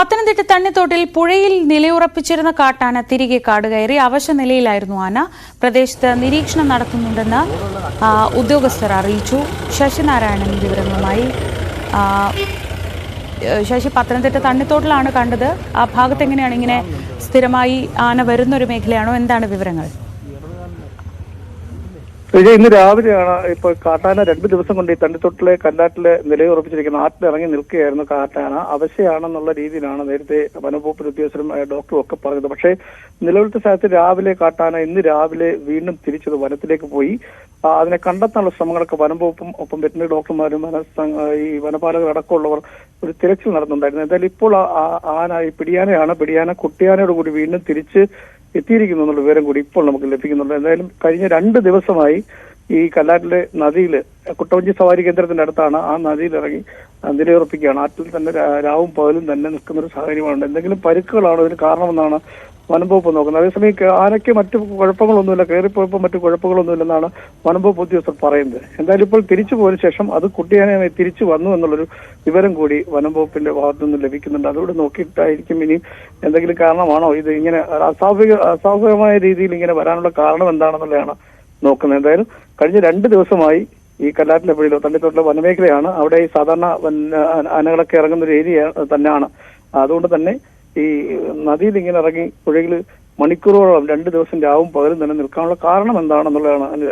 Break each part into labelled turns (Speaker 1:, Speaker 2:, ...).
Speaker 1: പത്തനംതിട്ട തണ്ണിത്തോട്ടിൽ പുഴയിൽ നിലയുറപ്പിച്ചിരുന്ന കാട്ടാന തിരികെ കാട് കയറി അവശ നിലയിലായിരുന്നു ആന. പ്രദേശത്ത് നിരീക്ഷണം നടത്തുന്നുണ്ടെന്ന് ഉദ്യോഗസ്ഥർ അറിയിച്ചു. ശശിനാരായണൻ വിവരങ്ങളുമായി ശശി പത്തനംതിട്ട തണ്ണിത്തോട്ടിലാണ് കണ്ടത്. ആ ഭാഗത്ത് എങ്ങനെയാണ് ഇങ്ങനെ സ്ഥിരമായി ആന വരുന്നൊരു മേഖലയാണോ? എന്താണ് വിവരങ്ങൾ?
Speaker 2: ഇന്ന് രാവിലെയാണ് ഇപ്പൊ കാട്ടാന രണ്ട് ദിവസം കൊണ്ട് ഈ തണ്ടിത്തൊട്ടിലെ കല്ലാറ്റിലെ നിലയുറപ്പിച്ചിരിക്കുന്ന ആറ്റിലിറങ്ങി നിൽക്കുകയായിരുന്നു കാട്ടാന. അവശയാണെന്നുള്ള രീതിയിലാണ് നേരത്തെ വനംവകുപ്പ് ഉദ്യോഗസ്ഥരും ഡോക്ടറും ഒക്കെ പറഞ്ഞത്. പക്ഷേ നിലവിലത്തെ സ്ഥലത്ത് രാവിലെ കാട്ടാന ഇന്ന് രാവിലെ വീണ്ടും തിരിച്ചത് വനത്തിലേക്ക് പോയി. അതിനെ കണ്ടെത്താനുള്ള ശ്രമങ്ങളൊക്കെ വനംവകുപ്പും ഒപ്പം വെറ്റിനറി ഡോക്ടർമാരും ഈ വനപാലകർ അടക്കമുള്ളവർ ഒരു തിരച്ചിൽ നടന്നുണ്ടായിരുന്നു എന്തായാലും ഇപ്പോൾ ആന പിടിയാനയാണ്. പിടിയാന കുട്ടിയാനയോട് കൂടി വീണ്ടും തിരിച്ച് എത്തിയിരിക്കുന്നു എന്നുള്ള വിവരം കൂടി ഇപ്പോൾ നമുക്ക് ലഭിക്കുന്നുണ്ട്. എന്തായാലും കഴിഞ്ഞ രണ്ട് ദിവസമായി ഈ കല്ലാറ്റിലെ നദിയിൽ കുട്ടവഞ്ചി സവാരി കേന്ദ്രത്തിന്റെ അടുത്താണ് ആ നദിയിൽ ഇറങ്ങി നിലയുറപ്പിക്കുകയാണ്. ആറ്റിൽ തന്നെ രാവും പകലും തന്നെ നിൽക്കുന്ന ഒരു സാഹചര്യമാണ് എന്തെങ്കിലും പരുക്കുകളാണോ ഇതിന് കാരണമെന്നാണ് വനംവകുപ്പ് നോക്കുന്നത്. അതേസമയം ആനയ്ക്ക് മറ്റു കുഴപ്പങ്ങളൊന്നുമില്ല. കയറിപ്പോയപ്പോൾ മറ്റു കുഴപ്പങ്ങളൊന്നുമില്ലെന്നാണ് വനംവകുപ്പ് ഉദ്യോഗസ്ഥർ പറയുന്നത്. എന്തായാലും ഇപ്പോൾ തിരിച്ചു പോയതിനു ശേഷം അത് കുട്ടിയാനെ തിരിച്ചു വന്നു എന്നുള്ളൊരു വിവരം കൂടി വനംവകുപ്പിന്റെ ഭാഗത്തു നിന്ന് ലഭിക്കുന്നുണ്ട്. അതുകൊണ്ട് നോക്കിയിട്ടായിരിക്കും ഇനി എന്തെങ്കിലും കാരണമാണോ ഇത് ഇങ്ങനെ അസ്വാഭാവിക അസ്വാഭാവികമായ രീതിയിൽ ഇങ്ങനെ വരാനുള്ള കാരണം എന്താണെന്നുള്ളതാണ് നോക്കുന്നത്. എന്തായാലും കഴിഞ്ഞ രണ്ട് ദിവസമായി ഈ കല്ലാറ്റിലെ പുഴയിലോ തണ്ടിത്തോട്ടിലെ വനമേഖലയാണ്. അവിടെ ഈ സാധാരണ ആനകളൊക്കെ ഇറങ്ങുന്ന ഒരു ഏരിയ തന്നെയാണ്. അതുകൊണ്ട് തന്നെ ഈ നദിയിൽ ഇങ്ങനെ ഇറങ്ങി പുഴയിൽ മണിക്കൂറുകളോളം രണ്ട് ദിവസം രാവും പകലും തന്നെ നിൽക്കാനുള്ള കാരണം എന്താണെന്നുള്ളതാണ്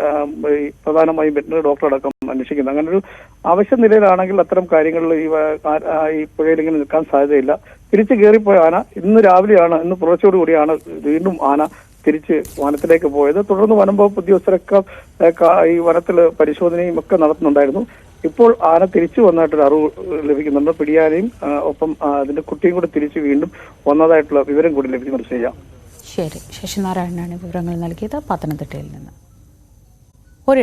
Speaker 2: പ്രധാനമായും വെറ്റിനറി ഡോക്ടർ അടക്കം അന്വേഷിക്കുന്നത്. അങ്ങനെ ഒരു അവശ്യ നിലയിലാണെങ്കിൽ അത്തരം കാര്യങ്ങളിൽ ഈ ഈ പുഴയിൽ ഇങ്ങനെ നിൽക്കാൻ സാധ്യതയില്ല. തിരിച്ചു കയറിപ്പോയ ആന ഇന്ന് രാവിലെയാണ് ഇന്ന് പുലർച്ചയോടുകൂടിയാണ് വീണ്ടും ആന തിരിച്ച് വനത്തിലേക്ക് പോയത്. തുടർന്ന് വനം വകുപ്പ് ഉദ്യോഗസ്ഥരൊക്കെ ഈ വനത്തിൽ പരിശോധനയും ഒക്കെ നടത്തുന്നുണ്ടായിരുന്നു. ഇപ്പോൾ ആന തിരിച്ചു വന്നതായിട്ടൊരു അറിവ് ലഭിക്കുന്നുണ്ട്. പിടിയാനയും ഒപ്പം അതിന്റെ കുട്ടിയും കൂടി തിരിച്ചു വീണ്ടും വന്നതായിട്ടുള്ള വിവരം കൂടി ലഭിക്കുന്നുണ്ട് ചെയ്യാം
Speaker 1: ശരി. ശശിനാരായണനാണ് വിവരങ്ങൾ നൽകിയത്. പത്തനംതിട്ടയിൽ നിന്ന്.